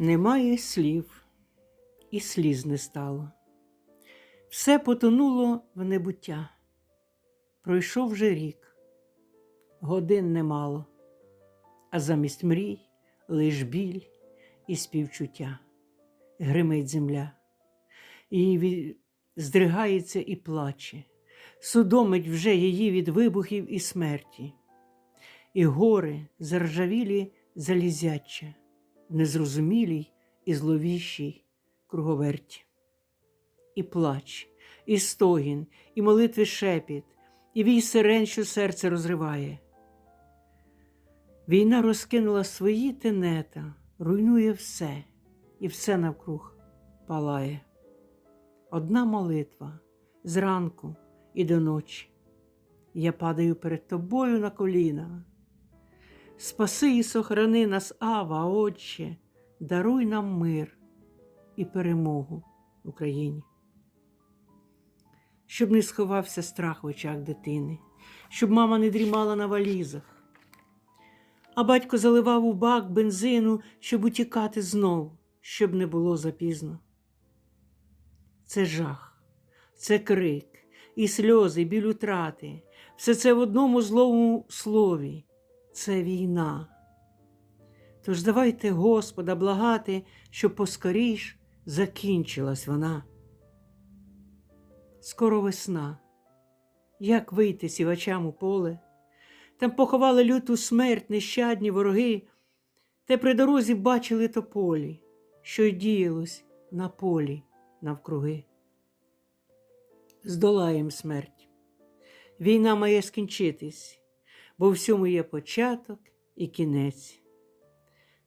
Немає слів, і сліз не стало. Все потонуло в небуття. Пройшов вже рік, годин немало, а замість мрій лиш біль і співчуття. Гримить земля, ві- здригається і плаче, судомить вже її від вибухів і смерті, і гори заржавілі залізяча в незрозумілій і зловіщій круговерті. І плач, і стогін, і молитви шепіт, і вій сирен, що серце розриває. Війна розкинула свої тенета, руйнує все, і все навкруг палає. Одна молитва зранку і до ночі. Я падаю перед тобою на коліна. Спаси і сохрани нас, Ава, Отче, даруй нам мир і перемогу Україні. Щоб не сховався страх в очах дитини, щоб мама не дрімала на валізах, а батько заливав у бак бензину, щоб утікати знов, щоб не було запізно. Це жах, це крик, і сльози, біль утрати, все це в одному злому слові це війна. Тож давайте Господа благати, щоб поскоріш закінчилась вона. Скоро весна. Як вийти сівачам у поле? Там поховали люту смерть нещадні вороги, те при дорозі бачили тополі, що й діялось на полі навкруги. Здолаєм смерть. Війна має скінчитись, бо всьому є початок і кінець.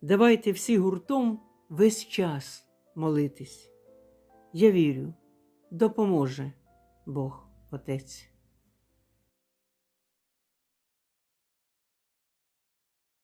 Давайте всі гуртом весь час молитись. Я вірю, допоможе Бог Отець.